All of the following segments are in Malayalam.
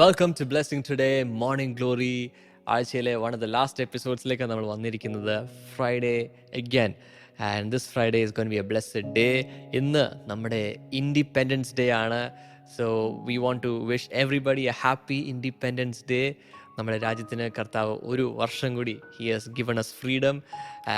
Welcome to blessing today morning glory ആഴ്ചയിലെ വൺ ഓഫ് ദ ലാസ്റ്റ് എപ്പിസോഡ്സിലേക്ക് നമ്മൾ വന്നിരിക്കുന്നത് Friday again and this Friday is gonna be a blessed day ഇന്ന് നമ്മുടെ ഇൻഡിപെൻഡൻസ് ഡേ ആണ്. So we want to wish everybody a happy independence day നമ്മുടെ രാജ്യത്തിന് കർത്താവ് ഒരു വർഷം കൂടി he has given us freedom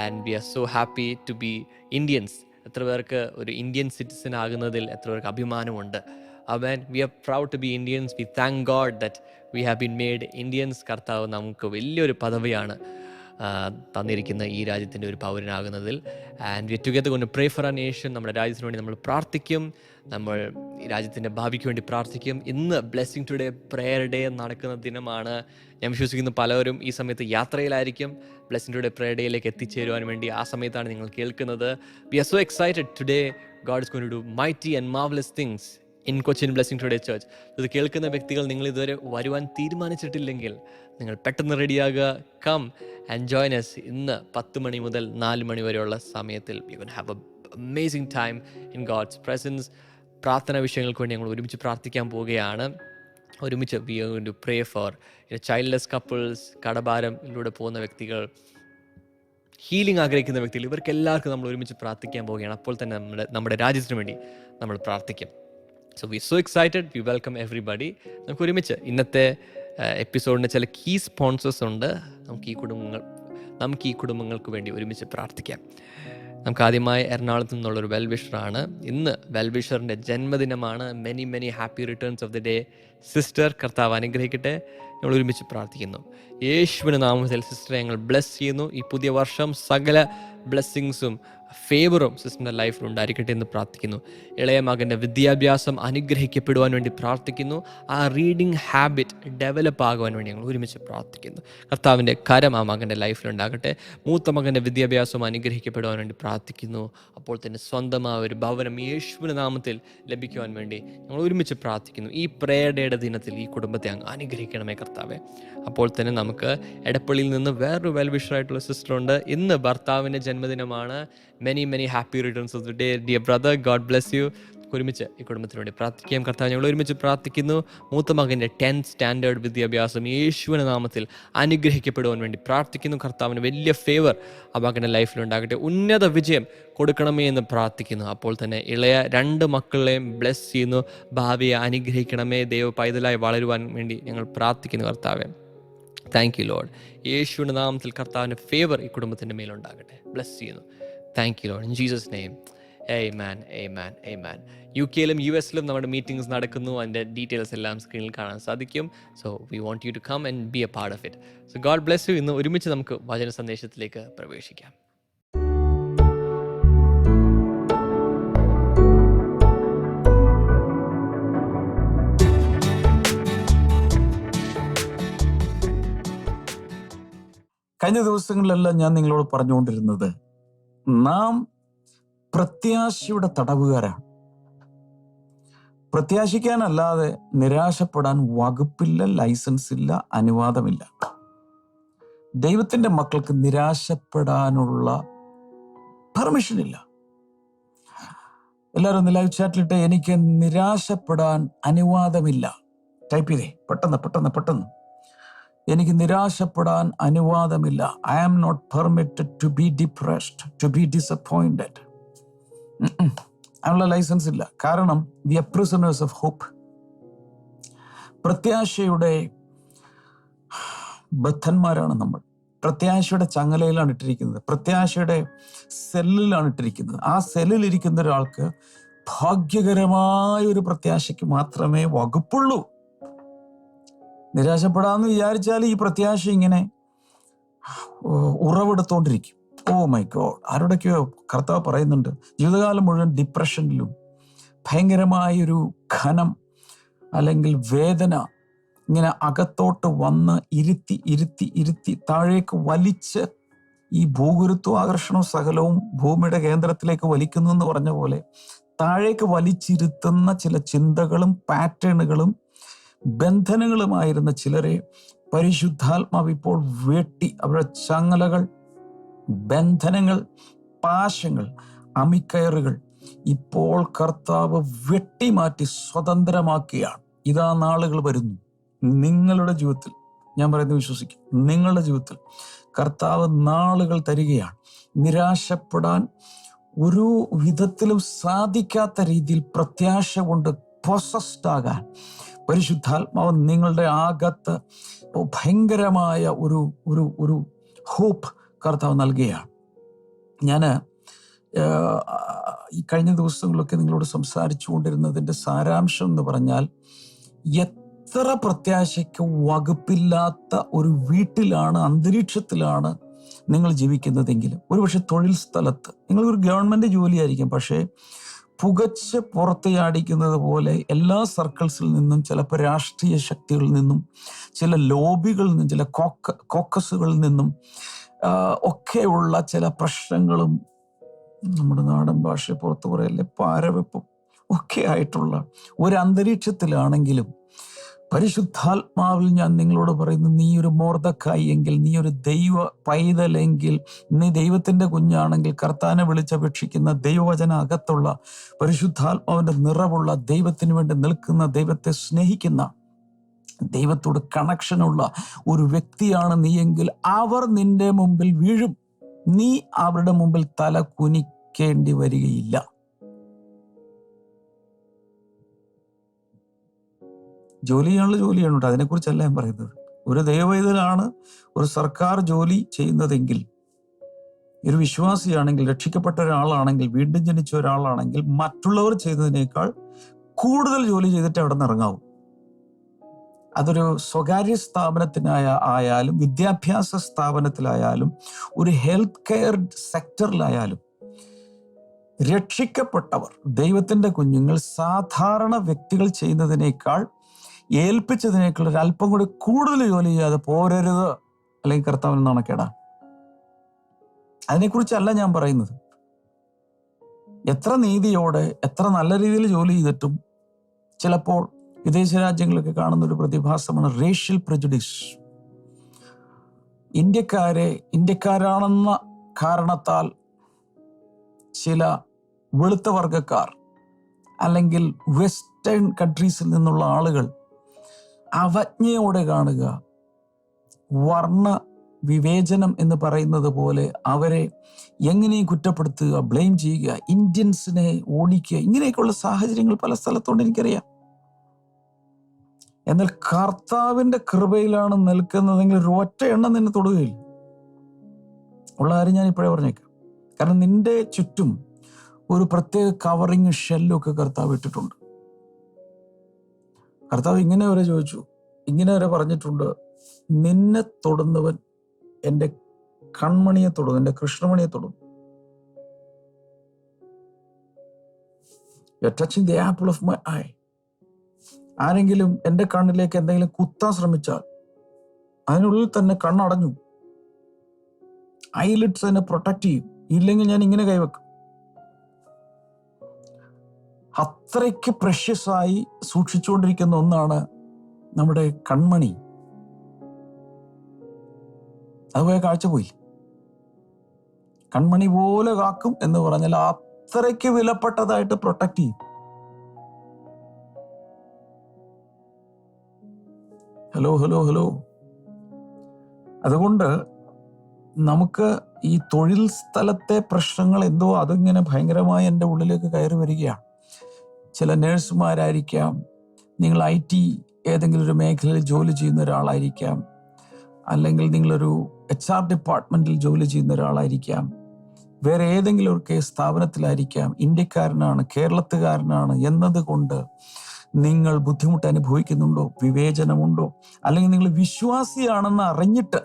and we are so happy to be Indians എത്ര പേർക്ക് ഒരു ഇന്ത്യൻ സിറ്റിസൺ ആകുന്നതിൽ എത്ര പേർക്ക് അഭിമാനമുണ്ട്. അവൻ we are proud to be Indians we thank God that we have been made Indians കർത്താവ് നമുക്ക് വലിയൊരു പദവിയാണ് തന്നിരിക്കുന്ന ഈ രാജ്യത്തിന്റെ ഒരു പൗരനാകുന്നതിൽ. ആൻഡ് വി ടുഗദർ കൊണ്ട് പ്രേ ഫോർ ആ നേഷൻ നമ്മുടെ രാജ്യത്തിന് വേണ്ടി നമ്മൾ പ്രാർത്ഥിക്കും. നമ്മൾ ഈ രാജ്യത്തിന്റെ ഭാവിക്ക് വേണ്ടി പ്രാർത്ഥിക്കും. ഇന്ന് ബ്ലെസ്സിങ് ടുഡേ പ്രെയർ ഡേ നടക്കുന്ന ദിനമാണ്. ഞാൻ വിശ്വസിക്കുന്നു പലരും ഈ സമയത്ത് യാത്രയിലായിരിക്കും. ബ്ലെസ്സിങ് ടുഡേ പ്രെയർ ഡേയിലേക്ക് എത്തിച്ചേരുവാൻ വേണ്ടി ആ സമയത്താണ് നിങ്ങൾ കേൾക്കുന്നത്. We are so excited today God is gonna to do mighty and marvellous things in Cochin blessing today church ഇത് കേൾക്കുന്ന വ്യക്തികൾ നിങ്ങൾ ഇതുവരെ വരുവാൻ തീരുമാനിച്ചിട്ടില്ലെങ്കിൽ നിങ്ങൾ പെട്ടെന്ന് റെഡിയാകുക കം ആൻഡ് ജോയിൻ എസ് ഇന്ന് പത്ത് മണി മുതൽ നാല് മണി വരെയുള്ള സമയത്തിൽ. You can have a amazing time in God's presence പ്രാർത്ഥന വിഷയങ്ങൾക്ക് വേണ്ടി ഞങ്ങൾ ഒരുമിച്ച് പ്രാർത്ഥിക്കാൻ പോവുകയാണ്. ഒരുമിച്ച് we to pray for childless couples കടഭാരത്തിലൂടെ പോകുന്ന വ്യക്തികൾ ഹീലിംഗ് ആഗ്രഹിക്കുന്ന വ്യക്തികൾ ഇവർക്കെല്ലാവർക്കും നമ്മൾ ഒരുമിച്ച് പ്രാർത്ഥിക്കാൻ പോവുകയാണ്. അപ്പോൾ തന്നെ നമ്മുടെ നമ്മുടെ രാജ്യത്തിന് വേണ്ടി നമ്മൾ പ്രാർത്ഥിക്കും. So we so excited we welcome everybody നമുക്ക് ഒരുമിച്ച് ഇന്നത്തെ എപ്പിസോഡിന് ചില കീ സ്പോൺസേഴ്സ് ഉണ്ട്. നമുക്ക് ഈ കുടുംബങ്ങൾ നമുക്ക് ഈ കുടുംബങ്ങൾക്ക് വേണ്ടി ഒരുമിച്ച് പ്രാർത്ഥിക്കാം. നമുക്ക് ആദ്യമായി എറണാകുളത്ത് നിന്നുള്ളൊരു വെൽവിഷറാണ് ഇന്ന് വെൽവിഷറിന്റെ ജന്മദിനമാണ്. Many many happy returns of the day sister കർത്താവ് അനുഗ്രഹിക്കട്ടെ. ഞങ്ങൾ ഒരുമിച്ച് പ്രാർത്ഥിക്കുന്നു. യേശുവിന് നാമത്തിൽ സിസ്റ്ററെ ഞങ്ങൾ ബ്ലെസ് ചെയ്യുന്നു. ഈ പുതിയ വർഷം സകല ബ്ലെസ്സിങ്സും ഫേവറും സിസ്റ്ററിന്റെ ലൈഫിൽ ഉണ്ടായിരിക്കട്ടെ എന്ന് പ്രാർത്ഥിക്കുന്നു. ഇളയ മകന്റെ വിദ്യാഭ്യാസം അനുഗ്രഹിക്കപ്പെടുവാൻ വേണ്ടി പ്രാർത്ഥിക്കുന്നു. ആ റീഡിംഗ് ഹാബിറ്റ് ഡെവലപ്പ് ആകുവാൻ വേണ്ടി ഞങ്ങൾ ഒരുമിച്ച് പ്രാർത്ഥിക്കുന്നു. കർത്താവിന്റെ കരം ആ മകന്റെ ലൈഫിൽ ഉണ്ടാകട്ടെ. മൂത്ത മകന്റെ വിദ്യാഭ്യാസം അനുഗ്രഹിക്കപ്പെടുവാൻ വേണ്ടി പ്രാർത്ഥിക്കുന്നു. അപ്പോൾ തന്നെ സ്വന്തമായ ഒരു ഭവനം യേശുവിന്റെ നാമത്തിൽ ലഭിക്കുവാൻ വേണ്ടി ഞങ്ങൾ ഒരുമിച്ച് പ്രാർത്ഥിക്കുന്നു. ഈ പ്രേയർഡേയുടെ ദിനത്തിൽ ഈ കുടുംബത്തെ അങ്ങ് അനുഗ്രഹിക്കണമേ കർത്താവെ. അപ്പോൾ തന്നെ നമുക്ക് എടപ്പള്ളിയിൽ നിന്ന് വേറൊരു വെൽവിഷറായിട്ടുള്ള സിസ്റ്ററുണ്ട് ഇന്ന് ഭർത്താവിന്റെ ജന്മദിനമാണ്. Many many happy returns of the day dear brother God bless you ഒരുമിച്ച് ഈ കുടുംബത്തിന് വേണ്ടി പ്രാർത്ഥിക്കാം കർത്താവ് ഞങ്ങൾ ഒരുമിച്ച് പ്രാർത്ഥിക്കുന്നു. മൂത്ത മകന്റെ ടെൻത്ത് സ്റ്റാൻഡേർഡ് വിദ്യാഭ്യാസം യേശുവിന്റെ നാമത്തിൽ അനുഗ്രഹിക്കപ്പെടുവാൻ വേണ്ടി പ്രാർത്ഥിക്കുന്നു. കർത്താവിന് വലിയ ഫേവർ ആ മകന്റെ ലൈഫിലുണ്ടാകട്ടെ ഉന്നത വിജയം കൊടുക്കണമേ എന്ന് പ്രാർത്ഥിക്കുന്നു. അപ്പോൾ തന്നെ ഇളയ രണ്ട് മക്കളെയും ബ്ലെസ് ചെയ്യുന്നു. ഭാവിയെ അനുഗ്രഹിക്കണമേ. ദൈവ പൈതലായി വളരുവാൻ വേണ്ടി ഞങ്ങൾ പ്രാർത്ഥിക്കുന്നു കർത്താവെ. താങ്ക് യു ലോഡ് യേശുവിന്റെ നാമത്തിൽ കർത്താവിന്റെ ഫേവർ ഈ കുടുംബത്തിന്റെ മേലുണ്ടാകട്ടെ. ബ്ലെസ് ചെയ്യുന്നു. Thank you Lord in Jesus name amen amen amen U കെയിലും U എസിലും നമ്മുടെ മീറ്റിംഗ്സ് നടക്കുന്നു. അതിന്റെ ഡീറ്റെയിൽസ് എല്ലാം സ്ക്രീനിൽ കാണാൻ സാധിക്കും. So we want you to come and be a part of it so God bless you ഇന്ന് ഒരുമിച്ച് നമുക്ക് വചന സന്ദേശത്തിലേക്ക് പ്രവേശിക്കാം. കഴിഞ്ഞ ദിവസങ്ങളിലെല്ലാം ഞാൻ നിങ്ങളോട് പറഞ്ഞുകൊണ്ടിരുന്നത് നാം പ്രത്യാശയുടെ തടവുകാരാണ്. പ്രത്യാശിക്കാനല്ലാതെ നിരാശപ്പെടാൻ വകുപ്പില്ല ലൈസൻസ് ഇല്ല അനുവാദമില്ല. ദൈവത്തിന്റെ മക്കൾക്ക് നിരാശപ്പെടാനുള്ള പെർമിഷൻ ഇല്ല എല്ലാവരും ഒന്ന് ലൈവ് ചാറ്റിലിട്ട് എനിക്ക് നിരാശപ്പെടാൻ അനുവാദമില്ല. ടൈപ്പ് ചെയ്തേ. പെട്ടെന്ന് പെട്ടെന്ന് പെട്ടെന്ന്. എനിക്ക് നിരാശപ്പെടാൻ അനുവാദമില്ല. I am not permitted to be depressed to be disappointed അതിനുള്ള ലൈസൻസ് ഇല്ല. കാരണം we are prisoners of hope പ്രത്യാശയുടെ ബദ്ധന്മാരാണ് നമ്മൾ. പ്രത്യാശയുടെ ചങ്ങലയിലാണ് ഇട്ടിരിക്കുന്നത്. പ്രത്യാശയുടെ സെല്ലിലാണ് ഇട്ടിരിക്കുന്നത്. ആ സെല്ലിൽ ഇരിക്കുന്ന ഒരാൾക്ക് ഭാഗ്യകരമായ ഒരു പ്രത്യാശയ്ക്ക് മാത്രമേ വകുപ്പുള്ളൂ. നിരാശപ്പെടാമെന്ന് വിചാരിച്ചാൽ ഈ പ്രത്യാശ ഇങ്ങനെ ഉറവെടുത്തോണ്ടിരിക്കും. Oh my God. ആരോടൊക്കെയോ കർത്താവ് പറയുന്നുണ്ട് ജീവിതകാലം മുഴുവൻ ഡിപ്രഷനിലും ഭയങ്കരമായൊരു ഖനം അല്ലെങ്കിൽ വേദന ഇങ്ങനെ അകത്തോട്ട് വന്ന് ഇരുത്തി ഇരുത്തി ഇരുത്തി താഴേക്ക് വലിച്ച് ഈ ഭൂഗുരുത്വ ആകർഷണവും സകലവും ഭൂമിയുടെ കേന്ദ്രത്തിലേക്ക് വലിക്കുന്നു എന്ന് പറഞ്ഞ പോലെ താഴേക്ക് വലിച്ചിരുത്തുന്ന ചില ചിന്തകളും പാറ്റേണുകളും ബന്ധനങ്ങളുമായിരുന്ന ചിലരെ പരിശുദ്ധാത്മാവ് ഇപ്പോൾ വെട്ടി അവരുടെ ചങ്ങലകൾ ബന്ധനങ്ങൾ പാശങ്ങൾ അമിക്കയറുകൾ ഇപ്പോൾ കർത്താവ് വെട്ടിമാറ്റി സ്വതന്ത്രമാക്കിയാണ് ഇതാ നാളുകൾ വരുന്നു. നിങ്ങളുടെ ജീവിതത്തിൽ ഞാൻ പറയുന്നത് വിശ്വസിക്കും നിങ്ങളുടെ ജീവിതത്തിൽ കർത്താവ് നാളുകൾ തരികയാണ്. നിരാശപ്പെടാൻ ഒരു വിധത്തിലും സാധിക്കാത്ത രീതിയിൽ പ്രത്യാശ കൊണ്ട് പൊസസ്ഡ് ആകാൻ പരിശുദ്ധാത്മാവ് നിങ്ങളുടെ ആകത്ത് ഭയങ്കരമായ ഒരു ഒരു ഒരു ഹോപ്പ് കർത്താവ് നൽകുകയാണ്. ഞാൻ ഈ കഴിഞ്ഞ ദിവസങ്ങളിലൊക്കെ നിങ്ങളോട് സംസാരിച്ചു കൊണ്ടിരുന്നതിന്റെ സാരാംശം എന്ന് പറഞ്ഞാൽ എത്ര പ്രത്യാശയ്ക്ക് വകുപ്പില്ലാത്ത ഒരു വീട്ടിലാണ് അന്തരീക്ഷത്തിലാണ് നിങ്ങൾ ജീവിക്കുന്നതെങ്കിലും ഒരുപക്ഷെ തൊഴിൽ സ്ഥലത്ത് നിങ്ങൾക്കൊരു ഗവൺമെന്റ് ജോലിയായിരിക്കും പക്ഷേ പുകച്ച് പുറത്തെയാടിക്കുന്നത് പോലെ എല്ലാ സർക്കിൾസിൽ നിന്നും ചിലപ്പോൾ രാഷ്ട്രീയ ശക്തികളിൽ നിന്നും ചില ലോബികളിൽ നിന്നും ചില കോക്ക കോക്കസുകളിൽ നിന്നും ഒക്കെയുള്ള ചില പ്രശ്നങ്ങളും നമ്മുടെ നാടൻ ഭാഷ പുറത്തു പറയല്ലേ പാരവെപ്പും ഒക്കെ ആയിട്ടുള്ള ഒരു അന്തരീക്ഷത്തിലാണെങ്കിലും പരിശുദ്ധാത്മാവിൽ ഞാൻ നിങ്ങളോട് പറയുന്നു നീ ഒരു മോർദക്കായി എങ്കിൽ നീ ഒരു ദൈവ പൈതലെങ്കിൽ നീ ദൈവത്തിന്റെ കുഞ്ഞാണെങ്കിൽ കർത്താനെ വിളിച്ചപേക്ഷിക്കുന്ന ദൈവവചന അകത്തുള്ള പരിശുദ്ധാത്മാവിന്റെ നിറവുള്ള ദൈവത്തിന് വേണ്ടി നിൽക്കുന്ന ദൈവത്തെ സ്നേഹിക്കുന്ന ദൈവത്തോട് കണക്ഷനുള്ള ഒരു വ്യക്തിയാണ് നീ എങ്കിൽ അവർ നിന്റെ മുമ്പിൽ വീഴും. നീ അവരുടെ മുമ്പിൽ തല കുനിക്കേണ്ടി വരികയില്ല. ജോലി ചെയ്യാനുള്ള ജോലിയാണ് കേട്ടോ. അതിനെക്കുറിച്ചല്ല ഞാൻ പറയുന്നത്. ഒരു ദൈവവേദനാണ് ഒരു സർക്കാർ ജോലി ചെയ്യുന്നതെങ്കിൽ ഒരു വിശ്വാസിയാണെങ്കിൽ രക്ഷിക്കപ്പെട്ട ഒരാളാണെങ്കിൽ വീണ്ടും ജനിച്ച ഒരാളാണെങ്കിൽ മറ്റുള്ളവർ ചെയ്തതിനേക്കാൾ കൂടുതൽ ജോലി ചെയ്തിട്ട് അവിടെ നിന്ന് ഇറങ്ങാവും. അതൊരു സ്വകാര്യ സ്ഥാപനത്തിനായ ആയാലും വിദ്യാഭ്യാസ സ്ഥാപനത്തിലായാലും ഒരു ഹെൽത്ത് കെയർ സെക്ടറിലായാലും രക്ഷിക്കപ്പെട്ടവർ ദൈവത്തിന്റെ കുഞ്ഞുങ്ങൾ സാധാരണ വ്യക്തികൾ ചെയ്യുന്നതിനേക്കാൾ ഏൽപ്പിച്ചതിനേക്കാൾ ഒരു അല്പം കൂടി കൂടുതൽ ജോലി ചെയ്യാതെ പോരരുത്. അല്ലെങ്കിൽ കർത്താവിന് നാണക്കേടാ അതിനെക്കുറിച്ചല്ല ഞാൻ പറയുന്നത്. എത്ര നീതിയോടെ എത്ര നല്ല രീതിയിൽ ജോലി ചെയ്തിട്ടും ചിലപ്പോൾ വിദേശ രാജ്യങ്ങളൊക്കെ കാണുന്ന ഒരു പ്രതിഭാസമാണ് റേഷ്യൽ പ്രജുഡിസ് ഇന്ത്യക്കാരെ ഇന്ത്യക്കാരാണെന്ന കാരണത്താൽ ചില വെളുത്ത വർഗക്കാർ അല്ലെങ്കിൽ വെസ്റ്റേൺ കൺട്രീസിൽ നിന്നുള്ള ആളുകൾ അവജ്ഞയോടെ കാണുക. വർണ വിവേചനം എന്ന് പറയുന്നത് പോലെ അവരെ എങ്ങനെയും കുറ്റപ്പെടുത്തുക ബ്ലെയിം ചെയ്യുക ഇന്ത്യൻസിനെ ഓടിക്കുക ഇങ്ങനെയൊക്കെയുള്ള സാഹചര്യങ്ങൾ പല സ്ഥലത്തുണ്ട് എനിക്കറിയാം. എന്നാൽ കർത്താവിന്റെ കൃപയിലാണ് നിൽക്കുന്നതെങ്കിൽ ഒരു ഒറ്റ എണ്ണം നിന്നെ തൊടുകയില്ല. ഉള്ള കാര്യം ഞാൻ ഇപ്പോഴേ പറഞ്ഞേക്കാം. കാരണം നിന്റെ ചുറ്റും ഒരു പ്രത്യേക കവറിങ് ഷെല്ലൊക്കെ കർത്താവ് ഇട്ടിട്ടുണ്ട്. കർത്താവ് ഇങ്ങനെ വരെ ചോദിച്ചു ഇങ്ങനെ വരെ പറഞ്ഞിട്ടുണ്ട് നിന്നെ തൊടുന്നവൻ എന്റെ കൺമണിയെ തൊടും എന്റെ കൃഷ്ണമണിയെ തൊടും touching the apple of my eye ആരെങ്കിലും എന്റെ കണ്ണിലേക്ക് എന്തെങ്കിലും കുത്താൻ ശ്രമിച്ചാൽ അതിനുള്ളിൽ തന്നെ കണ്ണടഞ്ഞു. ഐലിറ്റ്സ് എന്നെ പ്രൊട്ടക്ട് ചെയ്യും. ഇല്ലെങ്കിൽ ഞാൻ ഇങ്ങനെ കൈവെക്കും. അത്രയ്ക്ക് പ്രഷ്യസായി സൂക്ഷിച്ചുകൊണ്ടിരിക്കുന്ന ഒന്നാണ് നമ്മുടെ കൺമണി. അതുപോലെ കാഴ്ച പോയി. കൺമണി പോലെ കാക്കും എന്ന് പറഞ്ഞാൽ അത്രയ്ക്ക് വിലപ്പെട്ടതായിട്ട് പ്രൊട്ടക്ട് ചെയ്യും. Hello hello hello. അതുകൊണ്ട് നമുക്ക് ഈ തൊഴിൽ സ്ഥലത്തെ പ്രശ്നങ്ങൾ എന്തോ അതിങ്ങനെ ഭയങ്കരമായി എന്റെ ഉള്ളിലേക്ക് കയറി വരികയാണ്. ചില നേഴ്സുമാരായിരിക്കാം നിങ്ങൾ ഐ ടി ഏതെങ്കിലും ഒരു മേഖലയിൽ ജോലി ചെയ്യുന്ന ഒരാളായിരിക്കാം അല്ലെങ്കിൽ നിങ്ങളൊരു എച്ച് ആർ ഡിപ്പാർട്ട്മെന്റിൽ ജോലി ചെയ്യുന്ന ഒരാളായിരിക്കാം. വേറെ ഏതെങ്കിലും ഒരു സ്ഥാപനത്തിലായിരിക്കാം. ഇന്ത്യക്കാരനാണ് കേരളത്തുകാരനാണ് എന്നതുകൊണ്ട് നിങ്ങൾ ബുദ്ധിമുട്ട് അനുഭവിക്കുന്നുണ്ടോ? വിവേചനമുണ്ടോ? അല്ലെങ്കിൽ നിങ്ങൾ വിശ്വാസിയാണെന്ന് അറിഞ്ഞിട്ട്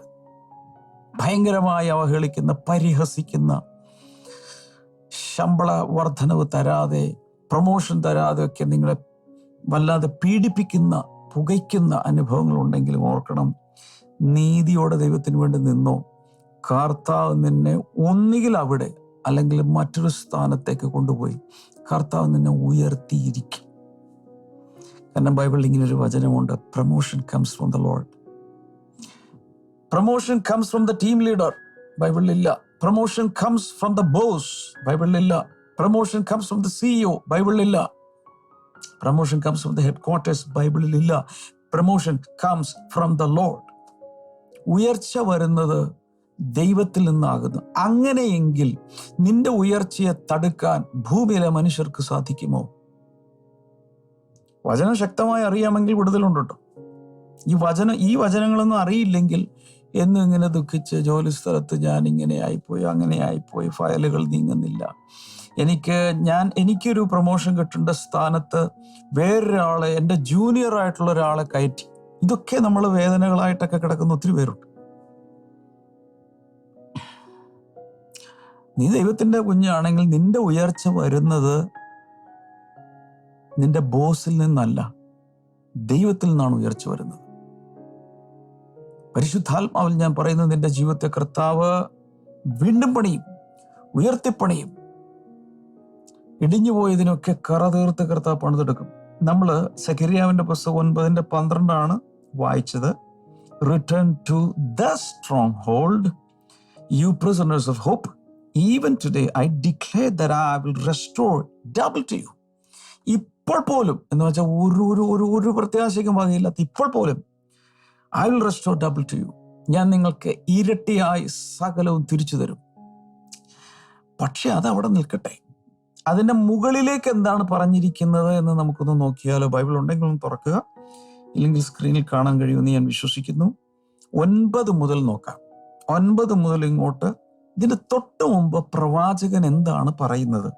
ഭയങ്കരമായി അവഹേളിക്കുന്ന പരിഹസിക്കുന്ന ശമ്പള വർധനവ് തരാതെ പ്രൊമോഷൻ തരാതെ ഒക്കെ നിങ്ങളെ വല്ലാതെ പീഡിപ്പിക്കുന്ന പുകയ്ക്കുന്ന അനുഭവങ്ങൾ ഉണ്ടെങ്കിലും ഓർക്കണം. നീതിയോടെ ദൈവത്തിന് വേണ്ടി നിന്നോ കർത്താവ് നിന്നെ ഒന്നുകിൽ അവിടെ അല്ലെങ്കിൽ മറ്റൊരു സ്ഥാനത്തേക്ക് കൊണ്ടുപോയി കർത്താവ് നിന്നെ ഉയർത്തിയിരിക്കും. കാരണം ബൈബിളിൽ ഇങ്ങനെ ഒരു വചനമുണ്ട് promotion comes from the Lord promotion comes from the team leader ബൈബിളിലില്ല promotion comes from the boss ബൈബിളിലില്ല promotion comes from the CEO ബൈബിളിലില്ല promotion comes from the headquarters ബൈബിളിലില്ല promotion comes from the Lord ഉയർച്ച വരുന്നത് ദൈവത്തിൽ നിന്നാകുന്നു. അങ്ങനെയെങ്കിൽ നിന്റെ ഉയർച്ചയെ തടുക്കാൻ ഭൂമിയിലെ മനുഷ്യർക്ക് സാധിക്കുമോ? വചനം ശക്തമായി അറിയാമെങ്കിൽ വിടുതലുണ്ട് ഈ വചന ഈ വചനങ്ങളൊന്നും അറിയില്ലെങ്കിൽ എന്നും ഇങ്ങനെ ദുഃഖിച്ച് ജോലി സ്ഥലത്ത് ഞാൻ ഇങ്ങനെ ആയിപ്പോയി അങ്ങനെ ആയിപ്പോയി ഫയലുകൾ നീങ്ങുന്നില്ല. എനിക്ക് ഞാൻ എനിക്കൊരു പ്രൊമോഷൻ കിട്ടേണ്ട സ്ഥാനത്ത് വേറൊരാളെ എന്റെ ജൂനിയർ ആയിട്ടുള്ള ഒരാളെ കയറ്റി. ഇതൊക്കെ നമ്മൾ വേദനകളായിട്ടൊക്കെ കിടക്കുന്ന ഒത്തിരി പേരുണ്ട്. നീ ദൈവത്തിന്റെ കുഞ്ഞാണെങ്കിൽ നിന്റെ ഉയർച്ച വരുന്നത് നിന്റെ ബോസിൽ നിന്നല്ല ദൈവത്തിൽ നിന്നാണ് ഉയർച്ച വരുന്നത്. പരിശുദ്ധാത്മാവിൽ ഞാൻ പറയുന്നത് നിന്റെ ജീവിതത്തെ കർത്താവ് വീണ്ടും പണിയും ഉയർത്തിപ്പണിയും. ഇടിഞ്ഞു പോയതിനൊക്കെ കറ തീർത്ത് കർത്താവ് പണിതെടുക്കും. നമ്മൾ സഖരിയാവിന്റെ പുസ്തകം ഒൻപതിന്റെ പന്ത്രണ്ടാണ് വായിച്ചത്. Return to the stronghold you prisoners of hope even today I declare that I will restore double to you ഇപ്പോൾ പോലും എന്ന് വെച്ചാൽ ഒരു ഒരു ഒരു ഒരു പ്രത്യാശയ്ക്കും വകയില്ലാത്ത ഇപ്പോൾ പോലും I will restore double to you ഞാൻ നിങ്ങൾക്ക് ഇരട്ടിയായി സകലവും തിരിച്ചു തരും. പക്ഷെ അത് അവിടെ നിൽക്കട്ടെ. അതിന്റെ മുകളിലേക്ക് എന്താണ് പറഞ്ഞിരിക്കുന്നത് എന്ന് നമുക്കൊന്ന് നോക്കിയാലോ? ബൈബിൾ ഉണ്ടെങ്കിൽ ഒന്ന് തുറക്കുക. ഇല്ലെങ്കിൽ സ്ക്രീനിൽ കാണാൻ കഴിയുമെന്ന് ഞാൻ വിശ്വസിക്കുന്നു. ഒൻപത് മുതൽ നോക്കാം. ഒൻപത് മുതൽ ഇങ്ങോട്ട്. ഇതിന്റെ തൊട്ട് മുമ്പ് പ്രവാചകൻ എന്താണ് പറയുന്നത്?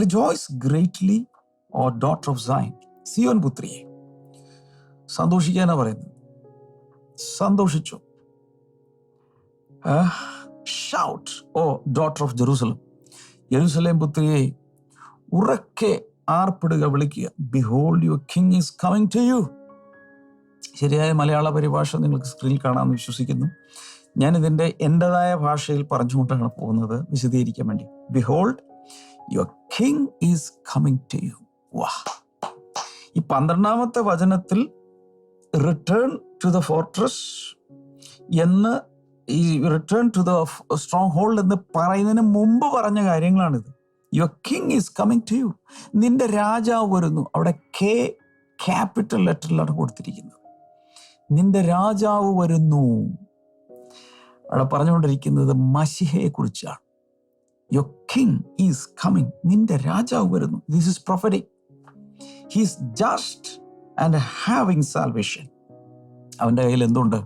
Rejoice greatly O daughter of Zion Zion പുത്രിയെ. സന്തോഷിക്കാനാ പറയുന്നത്. സന്തോഷിച്ചു. Shout O daughter of Jerusalem Jerusalem പുത്രിയെ ഉറക്കെ ആർപ്പിടുക വിളിക്കുക. Behold your king is coming to you ശരിയായ മലയാള പരിഭാഷ നിങ്ങൾക്ക് സ്ക്രീനിൽ കാണാമെന്ന് വിശ്വസിക്കുന്നു. ഞാൻ ഇതിന്റെ എന്റെതായ ഭാഷയിൽ പറഞ്ഞുകൊണ്ടാണ് പോകുന്നത്. വിശദീകരിക്കാൻ വേണ്ടി. Behold your king is coming to you വാ. ഈ പന്ത്രണ്ടാമത്തെ വചനത്തിൽ റിട്ടേൺ ടു ദ ഫോർട്രസ് എന്ന് ഈ return to the stronghold എന്ന് പറയുന്നതിന് മുമ്പ് പറഞ്ഞ കാര്യങ്ങളാണിത്. Your king is coming to you നിന്റെ രാജാവ് വരുന്നു. അവിടെ കെ ക്യാപിറ്റൽ ലെറ്ററിലാണ് കൊടുത്തിരിക്കുന്നത്. നിന്റെ രാജാവ് വരുന്നു. അവിടെ പറഞ്ഞുകൊണ്ടിരിക്കുന്നത് മഷിഹയെ കുറിച്ചാണ്. യുവർ കിങ് ഈസ് കമ്മിങ് നിന്റെ രാജാവ് വരുന്നു. This is prophetic he's just and having salvation അവന്റെ കയ്യിൽ എന്തുണ്ട്?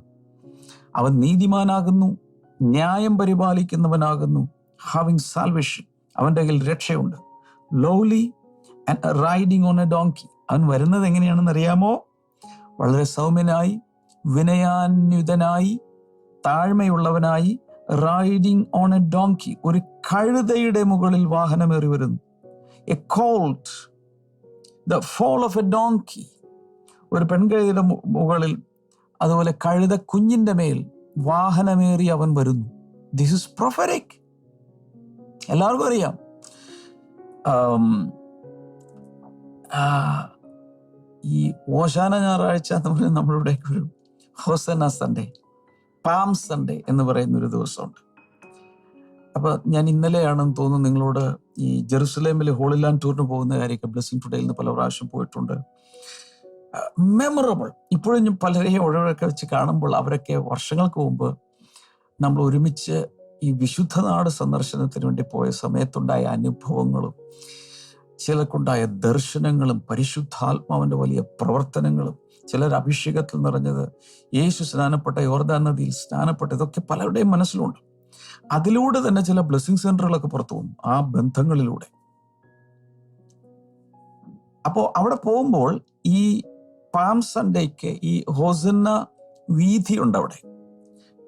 അവൻ നീതിമാനാകുന്നു. ന്യായം പരിപാലിക്കുന്നവനാകുന്നു. ഹാവിങ് സാൽവേഷൻ അവന്റെ കയ്യിൽ രക്ഷയുണ്ട്. Lowly and riding on a donkey അവൻ വരുന്നത് എങ്ങനെയാണെന്ന് അറിയാമോ? വളരെ സൗമ്യനായി വിനയാന്യുതനായി താഴ്മയുള്ളവനായി റൈഡിങ് ഓൺ എ ഡോങ്കി ഒരു കഴുതയുടെ മുകളിൽ വാഹനമേറി വരുന്നു. A colt the foal of a donkey ഒരു പെൺകഴുതയുടെ മുകളിൽ അതുപോലെ കഴുത കുഞ്ഞിന്റെ മേൽ വാഹനമേറി അവൻ വരുന്നു. ദിസ് ഇസ് പ്രൊഫറിക് എല്ലാവർക്കും അറിയാം. ഈ ഓശാന ഞായറാഴ്ച എന്ന് പറയുന്നത് നമ്മളിവിടെ ഒരു ഹോസന സൺഡേ പാം സൺഡേ എന്ന് പറയുന്ന ഒരു ദിവസമുണ്ട്. അപ്പൊ ഞാൻ ഇന്നലെയാണെന്ന് തോന്നുന്നു നിങ്ങളോട് ഈ ജെറുസലേമിൽ ഹോളിലാൻഡ് ടൂറിന് പോകുന്ന കാര്യമൊക്കെ ബ്ലെസ്സിങ് ടുഡേയിൽ നിന്ന് പല പ്രാവശ്യം പോയിട്ടുണ്ട്. മെമ്മറബിൾ ഇപ്പോഴും പലരെയും ഒഴിവൊക്കെ വെച്ച് കാണുമ്പോൾ അവരൊക്കെ വർഷങ്ങൾക്ക് മുമ്പ് നമ്മൾ ഒരുമിച്ച് ഈ വിശുദ്ധ നാട് സന്ദർശനത്തിന് വേണ്ടി പോയ സമയത്തുണ്ടായ അനുഭവങ്ങളും ചിലർക്കുണ്ടായ ദർശനങ്ങളും പരിശുദ്ധാത്മാവിന്റെ വലിയ പ്രവർത്തനങ്ങളും ചിലർ അഭിഷേകത്തിൽ നിറഞ്ഞത് യേശു സ്നാനപ്പെട്ട യോർദാൻ നദിയിൽ സ്നാനപ്പെട്ട ഇതൊക്കെ പലരുടെയും മനസ്സിലുണ്ട്. അതിലൂടെ തന്നെ ചില ബ്ലെസ്സിങ് സെന്ററുകളൊക്കെ പുറത്തു വന്നു ആ ബന്ധങ്ങളിലൂടെ. അപ്പോൾ അവിടെ പോകുമ്പോൾ ഈ പാം സൺഡേക്ക് ഈ ഹോസന്ന ഉണ്ട് അവിടെ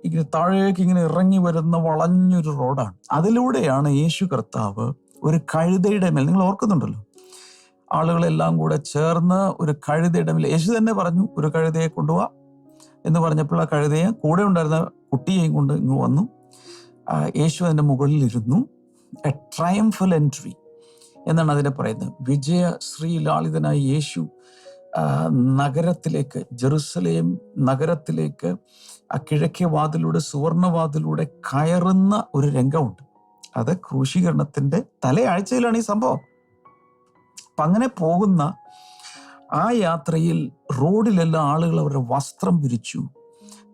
ഇങ്ങനെ താഴേക്ക് ഇങ്ങനെ ഇറങ്ങി വരുന്ന വളഞ്ഞൊരു റോഡാണ്. അതിലൂടെയാണ് യേശു കർത്താവ് ഒരു കഴുതയുടെ മേൽ നിങ്ങൾ ഓർക്കുന്നുണ്ടല്ലോ ആളുകളെല്ലാം കൂടെ ചേർന്ന് ഒരു കഴുതയുടെ മേൽ യേശു തന്നെ പറഞ്ഞു ഒരു കഴുതയെ കൊണ്ടുപോവാ എന്ന് പറഞ്ഞപ്പോൾ ആ കഴുതയെ കൂടെ ഉണ്ടായിരുന്ന കുട്ടിയെയും കൊണ്ട് ഇങ്ങ് വന്നു. യേശു അതിന്റെ മുകളിൽ ഇരുന്നു എ ട്രയംഫൽ എൻട്രി എന്നാണ് അതിനെ പറയുന്നത്. വിജയ ശ്രീലാളിതനായ യേശു നഗരത്തിലേക്ക് ജെറുസലേം നഗരത്തിലേക്ക് ആ കിഴക്കേ വാതിലൂടെ സുവർണവാതിലൂടെ കയറുന്ന ഒരു രംഗമുണ്ട്. അത് ക്രൂശീകരണത്തിന്റെ തലയാഴ്ചയിലാണ് ഈ സംഭവം. അപ്പൊ അങ്ങനെ പോകുന്ന ആ യാത്രയിൽ റോഡിലെല്ലാം ആളുകൾ അവരുടെ വസ്ത്രം വിരിച്ചു.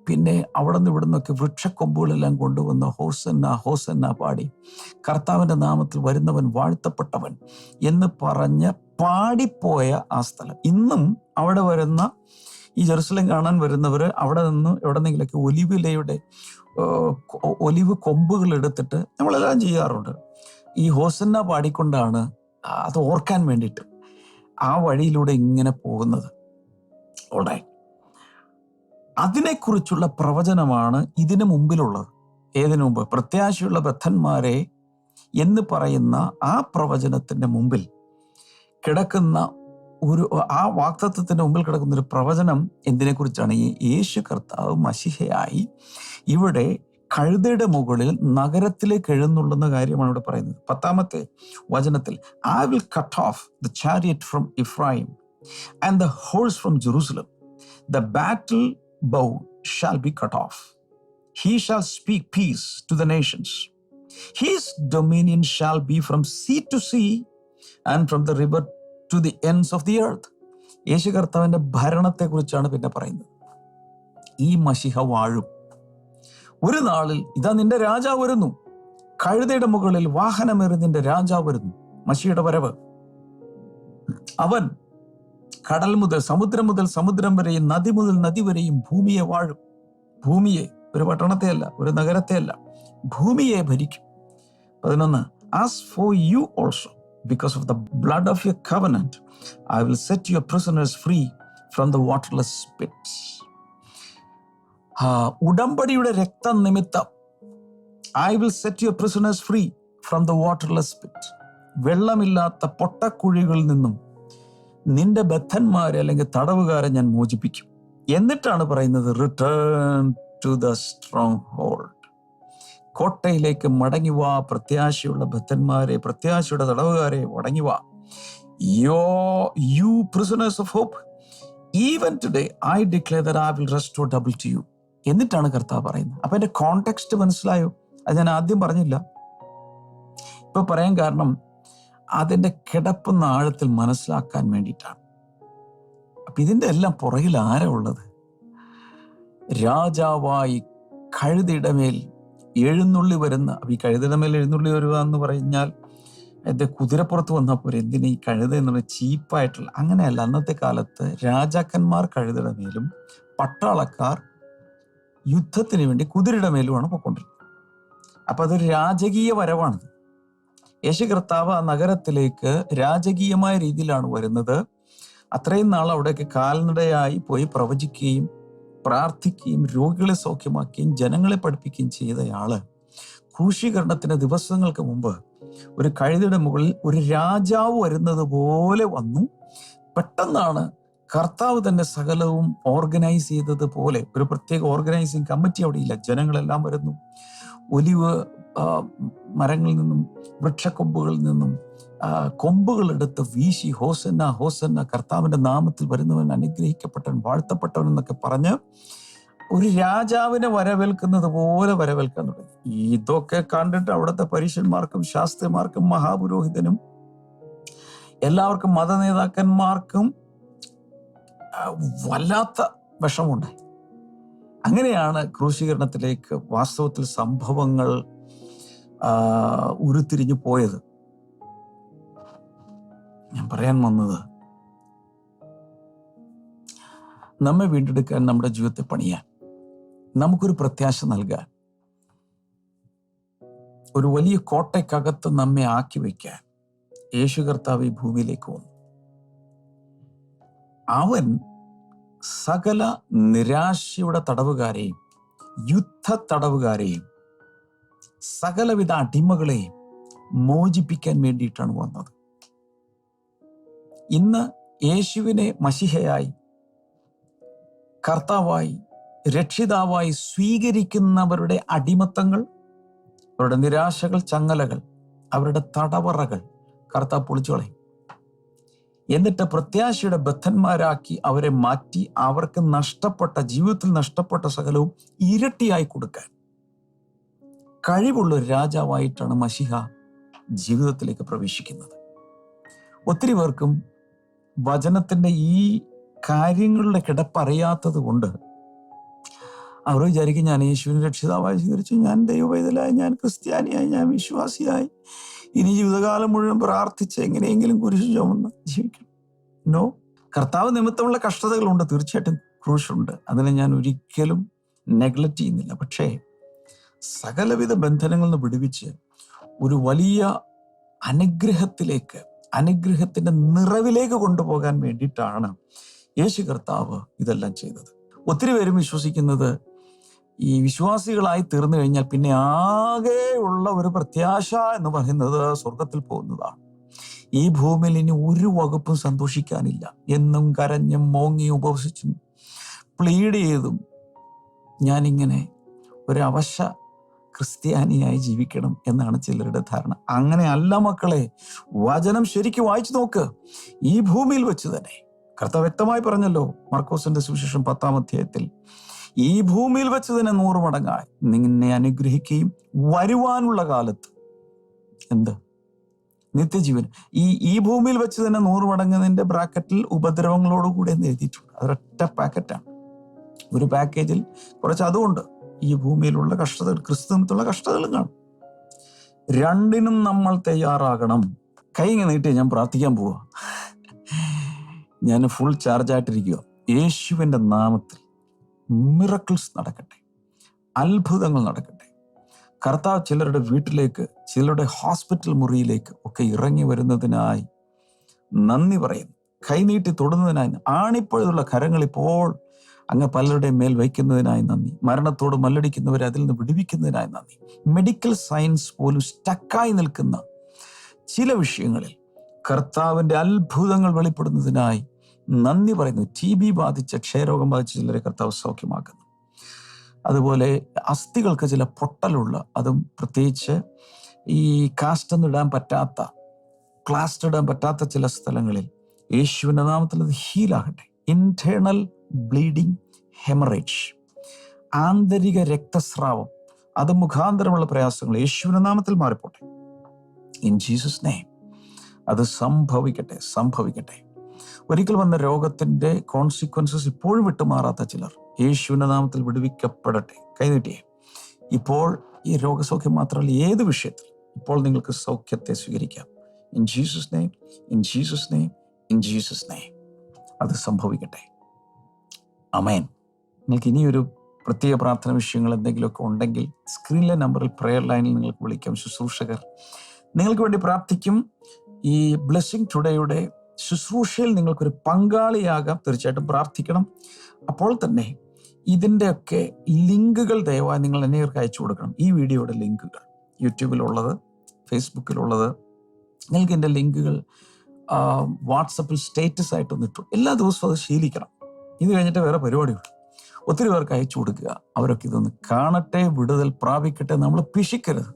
പിന്നെ അവിടെ നിന്ന് ഇവിടെ നിന്നൊക്കെ വൃക്ഷക്കൊമ്പുകളെല്ലാം കൊണ്ടുവന്ന ഹോസന്ന ഹോസന്ന പാടി കർത്താവിന്റെ നാമത്തിൽ വരുന്നവൻ വാഴ്ത്തപ്പെട്ടവൻ എന്ന് പറഞ്ഞ് പാടിപ്പോയ ആ സ്ഥലം. ഇന്നും അവിടെ വരുന്ന ഈ ജെറുസലേം കാണാൻ വരുന്നവർ അവിടെ നിന്ന് എവിടെന്നെങ്കിലൊക്കെ ഒലിവിലയുടെ ഒലിവ് കൊമ്പുകൾ എടുത്തിട്ട് നമ്മളെല്ലാം ചെയ്യാറുണ്ട്. ഈ ഹോസന്ന പാടിക്കൊണ്ടാണ് അത് ഓർക്കാൻ വേണ്ടിയിട്ട് ആ വഴിയിലൂടെ ഇങ്ങനെ പോകുന്നത്. ഓടെ അതിനെക്കുറിച്ചുള്ള പ്രവചനമാണ് ഇതിനു മുമ്പിലുള്ളത്. ഏതിനു മുമ്പ്? പ്രത്യാശയുള്ള ബദ്ധന്മാരെ എന്ന് പറയുന്ന ആ പ്രവചനത്തിന്റെ മുമ്പിൽ കിടക്കുന്ന ഒരു ആ വാക്തത്വത്തിന്റെ മുമ്പിൽ കിടക്കുന്ന ഒരു പ്രവചനം എന്തിനെ കുറിച്ചാണ് ഈ യേശു കർത്താവ് മഷിഹയായി ഇവിടെ കഴുതയുടെ മുകളിൽ നഗരത്തിലേക്ക് എഴുന്നള്ളുന്ന കാര്യമാണ് ഇവിടെ പറയുന്നത്. പത്താമത്തെ വചനത്തിൽ I will cut off the chariot from Ephraim and the horse from Jerusalem the battle bow shall be cut off he shall speak peace to the nations his dominion shall be from sea to sea and from the river to the ends of the earth യേശു കർത്താവിന്റെ ഭരണത്തെക്കുറിച്ചാണ് പിന്നെ പറയുന്നത്. ഈ മഷിഹ വാഴും. ഒരു നാളിൽ ഇതാ നിന്റെ രാജാവ് വരുന്നു. കഴുതയുടെ മുകളിൽ വാഹനമേറി നിന്റെ രാജാവ് വരുന്നു. മഷിയുടെ വരവ്. അവൻ കടൽ മുതൽ സമുദ്രം മുതൽ സമുദ്രം വരെയും നദി മുതൽ നദി വരെയും ഭൂമിയെ വാഴും. ഭൂമിയെ ഒരു പട്ടണത്തെ അല്ല ഒരു നഗരത്തെ അല്ല ഭൂമിയെ ഭരിക്കും. പതിനൊന്ന് as for you also because of the blood of your covenant, I will set your prisoners free from the waterless pits. ഉടമ്പടിയുടെ രക്തം നിമിത്തം I will set your prisoners free from the waterless pit വെള്ളമില്ലാത്ത പൊട്ടക്കുഴികളിൽ നിന്നും നിന്റെ ബദ്ധന്മാരെ അല്ലെങ്കിൽ തടവുകാരെ ഞാൻ മോചിപ്പിക്കും. എന്നിട്ടാണ് പറയുന്നത് return to the stronghold കോട്ടയിലേക്ക് മടങ്ങി വാ പ്രത്യാശയുള്ള ഭക്തന്മാരെ പ്രത്യാശയുടെ തടവുകാരെ മടങ്ങി വാ. You you prisoners of hope even today I declare that I will restore double to you എന്നിട്ടാണ് കർത്താവ് പറയുന്നത്. അപ്പൊ എന്റെ കോണ്ടെക്സ്റ്റ് മനസ്സിലായോ? അത് ഞാൻ ആദ്യം പറഞ്ഞില്ല. ഇപ്പൊ പറയാൻ കാരണം അതിന്റെ കിടപ്പുന്ന ആഴത്തിൽ മനസ്സിലാക്കാൻ വേണ്ടിയിട്ടാണ്. അപ്പൊ ഇതിന്റെ എല്ലാം പുറകിൽ ആരാ ഉള്ളത്? രാജാവായി കഴുതിയുടെ മേൽ എഴുന്നള്ളി വരുന്ന ഈ കഴുതയുടെ മേൽ എഴുന്നള്ളി വരിക എന്ന് പറഞ്ഞാൽ എന്റെ കുതിരപ്പുറത്ത് വന്നാൽ പോരെ എന്തിനാ ഈ കഴുത എന്നുള്ള ചീപ്പായിട്ടുള്ള അങ്ങനെയല്ല അന്നത്തെ കാലത്ത് രാജാക്കന്മാർ കഴുതയുടെ മേലും പട്ടാളക്കാർ യുദ്ധത്തിന് വേണ്ടി കുതിരയുടെ മേലുമാണ് പൊക്കൊണ്ടിരുന്നത് അപ്പൊ അതൊരു രാജകീയ വരവാണ് യേശു കർത്താവ് ആ നഗരത്തിലേക്ക് രാജകീയമായ രീതിയിലാണ് വരുന്നത്. അത്രയും നാൾ അവിടേക്ക് കാൽനടയായി പോയി പ്രവചിക്കുകയും പ്രാർത്ഥിക്കുകയും രോഗികളെ സൗഖ്യമാക്കുകയും ജനങ്ങളെ പഠിപ്പിക്കുകയും ചെയ്തയാൾ ക്രൂശീകരണത്തിന് ദിവസങ്ങൾക്ക് മുമ്പ് ഒരു കഴുതയുടെ മുകളിൽ ഒരു രാജാവ് വരുന്നത് പോലെ വന്നു. പെട്ടെന്നാണ് കർത്താവ് തന്നെ സകലവും ഓർഗനൈസ് ചെയ്തത് പോലെ ഒരു പ്രത്യേക ഓർഗനൈസിങ് കമ്മിറ്റി അവിടെ ഇല്ല ജനങ്ങളെല്ലാം വരുന്നു. ഒലിവ് മരങ്ങളിൽ നിന്നും വൃക്ഷക്കൊമ്പുകളിൽ നിന്നും എടുത്ത് വീശി ഹോസന്ന ഹോസന്ന കർത്താവിന്റെ നാമത്തിൽ വരുന്നവൻ അനുഗ്രഹിക്കപ്പെട്ടവൻ വാഴ്ത്തപ്പെട്ടവൻ എന്നൊക്കെ പറഞ്ഞ് ഒരു രാജാവിനെ വരവേൽക്കുന്നത് പോലെ വരവേൽക്കാൻ തുടങ്ങി. ഇതൊക്കെ കണ്ടിട്ട് അവിടുത്തെ പരീക്ഷന്മാർക്കും ശാസ്ത്രിമാർക്കും മഹാപുരോഹിതനും എല്ലാവർക്കും മത നേതാക്കന്മാർക്കും വല്ലാത്ത വിഷമുണ്ടായി അങ്ങനെയാണ് ക്രൂശീകരണത്തിലേക്ക് വാസ്തവത്തിൽ സംഭവങ്ങൾ ഉരുത്തിരിഞ്ഞു പോയത്. ഞാൻ പറയാൻ വന്നത്. നമ്മെ വീണ്ടെടുക്കാൻ നമ്മുടെ ജീവിതത്തെ പണിയാൻ നമുക്കൊരു പ്രത്യാശ നൽകാൻ ഒരു വലിയ കോട്ടയ്ക്കകത്ത് നമ്മെ ആക്കി വയ്ക്കാൻ യേശു കർത്താവ് ഈ ഭൂമിയിലേക്ക് വന്നു. അവൻ സകല നിരാശയുടെ തടവുകാരെയും യുദ്ധ തടവുകാരെയും സകലവിധ അടിമകളെയും മോചിപ്പിക്കാൻ വേണ്ടിയിട്ടാണ് വന്നത്. ഇന്ന് യേശുവിനെ മഷിഹയായി കർത്താവായി രക്ഷിതാവായി സ്വീകരിക്കുന്നവരുടെ അടിമത്തങ്ങൾ അവരുടെ നിരാശകൾ ചങ്ങലകൾ അവരുടെ തടവറകൾ കർത്താവ് പൊളിച്ചോളെ എന്നിട്ട് പ്രത്യാശയുടെ ബദ്ധന്മാരാക്കി അവരെ മാറ്റി അവർക്ക് നഷ്ടപ്പെട്ട ജീവിതത്തിൽ നഷ്ടപ്പെട്ട സകലവും ഇരട്ടിയായി കൊടുക്കാൻ. കഴിവുള്ള ഒരു രാജാവായിട്ടാണ് മഷിഹ ജീവിതത്തിലേക്ക് പ്രവേശിക്കുന്നത്. ഒത്തിരി പേർക്കും വചനത്തിന്റെ ഈ കാര്യങ്ങളുടെ കിടപ്പറിയാത്തത് കൊണ്ട് അവർ വിചാരിക്കും ഞാൻ യേശുവിനെ രക്ഷിതാവായി സ്വീകരിച്ചു. ഞാൻ ദൈവവൈതലായി ഞാൻ ക്രിസ്ത്യാനിയായി. ഞാൻ വിശ്വാസിയായി. ഇനി ജീവിതകാലം മുഴുവൻ പ്രാർത്ഥിച്ച് എങ്ങനെയെങ്കിലും കുരിശ് ചുമന്ന് ജീവിക്കണം. നോ കർത്താവ് നിമിത്തമുള്ള കഷ്ടതകളുണ്ട്. തീർച്ചയായിട്ടും ക്രൂശുണ്ട്. അതിനെ ഞാൻ ഒരിക്കലും നെഗ്ലക്റ്റ് ചെയ്യുന്നില്ല. പക്ഷേ സകലവിധ ബന്ധനങ്ങളിൽ നിന്ന് വിടുവിച്ച് ഒരു വലിയ അനുഗ്രഹത്തിലേക്ക് അനുഗ്രഹത്തിന്റെ നിറവിലേക്ക് കൊണ്ടുപോകാൻ വേണ്ടിയിട്ടാണ് യേശു കർത്താവ് ഇതെല്ലാം ചെയ്തത്. ഒത്തിരി പേരും വിശ്വസിക്കുന്നത് ഈ വിശ്വാസികളായി തീർന്നു കഴിഞ്ഞാൽ പിന്നെ ആകെ ഉള്ള ഒരു പ്രത്യാശ എന്ന് പറയുന്നത് സ്വർഗത്തിൽ പോകുന്നതാണ്. ഈ ഭൂമിയിൽ ഇനി ഒരു വകുപ്പും സന്തോഷിക്കാനില്ല. എന്നും കരഞ്ഞും മോങ്ങിയും ഉപവസിച്ചും പ്ലീഡ് ചെയ്തും ഞാനിങ്ങനെ ഒരവശ ക്രിസ്ത്യാനിയായി ജീവിക്കണം എന്നാണ് ചിലരുടെ ധാരണ. അങ്ങനെ അല്ല മക്കളെ വചനം ശരിക്കും വായിച്ചു നോക്ക്. ഈ ഭൂമിയിൽ വെച്ച് തന്നെ. കർത്ത വ്യക്തമായി പറഞ്ഞല്ലോ മർക്കോസിന്റെ സുവിശേഷം പത്താം അധ്യായത്തിൽ ഈ ഭൂമിയിൽ വെച്ച് തന്നെ നൂറ് മടങ്ങായി. നിന്നെ അനുഗ്രഹിക്കുകയും വരുവാനുള്ള കാലത്ത്. എന്ത്? നിത്യജീവൻ. ഈ ഈ ഭൂമിയിൽ വെച്ച് തന്നെ നൂറ് മടങ്ങുന്നതിന്റെ ബ്രാക്കറ്റിൽ ഉപദ്രവങ്ങളോടുകൂടി എന്ന് എഴുതിയിട്ടുണ്ട്. അതൊരൊറ്റ പാക്കറ്റാണ് ഒരു പാക്കേജിൽ കുറച്ച് അതുകൊണ്ട് ഈ ഭൂമിയിലുള്ള കഷ്ടതകൾ ക്രിസ്തുമത്തുള്ള കഷ്ടതകളും കാണും. രണ്ടിനും നമ്മൾ തയ്യാറാകണം. കൈ നീട്ടി ഞാൻ പ്രാർത്ഥിക്കാൻ പോവാ. ഞാൻ ഫുൾ ചാർജ് ആയിട്ടിരിക്കുക യേശുവിന്റെ നാമത്തിൽ മിറക്കിൾസ് നടക്കട്ടെ. അത്ഭുതങ്ങൾ നടക്കട്ടെ. കർത്താവ് ചിലരുടെ വീട്ടിലേക്ക് ചിലരുടെ ഹോസ്പിറ്റൽ മുറിയിലേക്ക് ഒക്കെ ഇറങ്ങി വരുന്നതിനായി നന്ദി പറയുന്നു. കൈനീട്ടി തൊടുന്നതിനായി ആണിപ്പോഴുള്ള കരങ്ങൾ ഇപ്പോൾ അങ്ങ് പലരുടെയും മേൽ വയ്ക്കുന്നതിനായി നന്ദി. മരണത്തോട് മല്ലടിക്കുന്നവരെ അതിൽ നിന്ന് വിടുവിക്കുന്നതിനായി നന്ദി. മെഡിക്കൽ സയൻസ് പോലും സ്റ്റക്കായി നിൽക്കുന്ന ചില വിഷയങ്ങളിൽ കർത്താവിന്റെ അത്ഭുതങ്ങൾ വെളിപ്പെടുന്നതിനായി നന്ദി പറയുന്നു. ടി ബി ബാധിച്ച ക്ഷയരോഗം ബാധിച്ച ചിലരെ കർത്താവ് സൗഖ്യമാക്കുന്നു. അതുപോലെ അസ്ഥികൾക്ക് ചില പൊട്ടലുള്ള അതും പ്രത്യേകിച്ച് ഈ കാസ്റ്റ് ഇടാൻ പറ്റാത്ത ക്ലാസ്റ്റ് ഇടാൻ പറ്റാത്ത ചില സ്ഥലങ്ങളിൽ യേശുവിന്റെ നാമത്തിൽ അത് ഹീലാകട്ടെ ഇന്റേണൽ ബ്ലീഡിംഗ് ഹെമറേജ് ആന്തരിക രക്തസ്രാവം അത് മുഖാന്തരമുള്ള പ്രയാസങ്ങൾ. യേശുവിന്റെ നാമത്തിൽ മാറിപ്പോട്ടെ. ഇൻ ജീസസ് നെയ്മ് അത് സംഭവിക്കട്ടെ സംഭവിക്കട്ടെ. ഒരിക്കൽ വന്ന രോഗത്തിന്റെ കോൺസിക്വൻസസ് ഇപ്പോഴും വിട്ടുമാറാത്ത ചിലർ യേശുവിന്റെ നാമത്തിൽ വിടുവിക്കപ്പെടട്ടെ. കൈനീട്ടിയേ ഇപ്പോൾ ഈ രോഗസൗഖ്യം മാത്രമല്ല ഏത് വിഷയത്തിൽ? ഇപ്പോൾ നിങ്ങൾക്ക് സൗഖ്യത്തെ സ്വീകരിക്കാം. In Jesus name in Jesus name in Jesus name അത് സംഭവിക്കട്ടെ. അമേൻ. നിങ്ങൾക്ക് ഇനിയൊരു പ്രത്യേക പ്രാർത്ഥന വിഷയങ്ങൾ എന്തെങ്കിലുമൊക്കെ ഉണ്ടെങ്കിൽ സ്ക്രീനിലെ നമ്പറിൽ പ്രെയർ ലൈനിൽ നിങ്ങൾക്ക് വിളിക്കാം ശുശ്രൂഷകർ. നിങ്ങൾക്ക് വേണ്ടി പ്രാർത്ഥിക്കും. ഈ ബ്ലെസ്സിങ് ടുഡേയുടെ ശുശ്രൂഷയിൽ നിങ്ങൾക്കൊരു പങ്കാളിയാകാം. തീർച്ചയായിട്ടും പ്രാർത്ഥിക്കണം. അപ്പോൾ തന്നെ ഇതിന്റെയൊക്കെ ലിങ്കുകൾ ദയവായി നിങ്ങൾ എന്നേർക്ക് അയച്ചു കൊടുക്കണം. ഈ വീഡിയോയുടെ ലിങ്കുകൾ യൂട്യൂബിലുള്ളത് ഫേസ്ബുക്കിലുള്ളത് നിങ്ങൾക്ക് എന്റെ ലിങ്കുകൾ വാട്സപ്പിൽ സ്റ്റേറ്റസ് ആയിട്ടൊന്നിട്ടു എല്ലാ ദിവസവും അത് ശീലിക്കണം. ഇത് കഴിഞ്ഞിട്ട് വേറെ പരിപാടിയുള്ളൂ ഒത്തിരി പേർക്ക് അയച്ചു കൊടുക്കുക. അവരൊക്കെ ഇതൊന്ന് കാണട്ടെ വിടുതൽ പ്രാപിക്കട്ടെ നമ്മൾ പിഷിക്കരുത്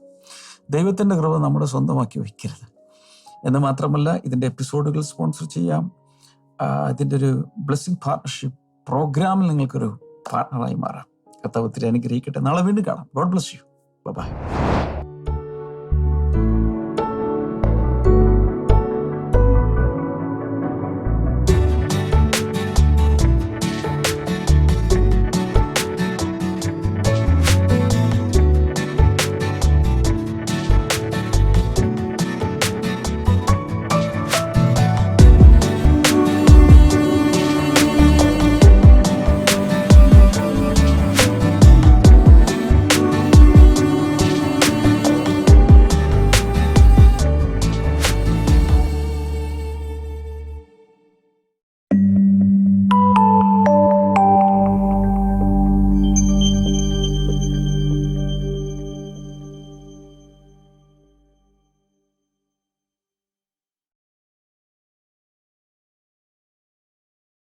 ദൈവത്തിന്റെ കൃപ നമ്മുടെ സ്വന്തമാക്കി വയ്ക്കരുത്. എന്ന് മാത്രമല്ല ഇതിന്റെ എപ്പിസോഡുകൾ സ്പോൺസർ ചെയ്യാം. ഇതിന്റെ ഒരു ബ്ലെസ്സിങ് പാർട്ണർഷിപ്പ് പ്രോഗ്രാമിൽ നിങ്ങൾക്കൊരു പാർട്ണറായി മാറാം. കർത്താവ് ഒത്തിരി അനുഗ്രഹിക്കട്ടെ. നാളെ വീണ്ടും കാണാം. God bless you. ബൈ.